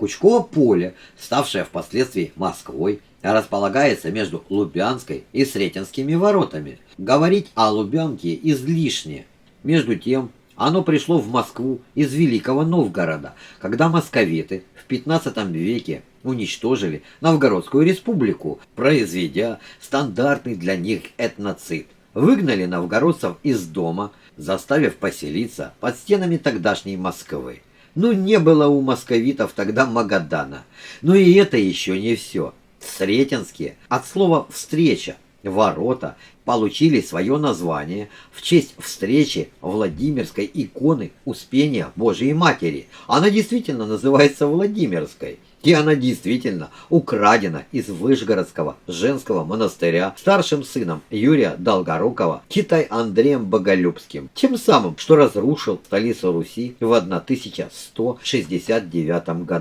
Кучково поле, ставшее впоследствии Москвой, располагается между Лубянской и Сретенскими воротами. Говорить о Лубянке излишне. Между тем, оно пришло в Москву из Великого Новгорода, когда московиты в 15 веке уничтожили Новгородскую республику, произведя стандартный для них этноцид. Выгнали новгородцев из дома, заставив поселиться под стенами тогдашней Москвы. Ну, не было у московитов тогда Магадана. Но и это еще не все. Сретенские, от слова «встреча», ворота получили свое название в честь встречи Владимирской иконы Успения Божией Матери. Она действительно называется Владимирской. И она действительно украдена из Вышгородского женского монастыря старшим сыном Юрия Долгорукова Китай Андреем Боголюбским, тем самым, что разрушил столицу Руси в 1169 году.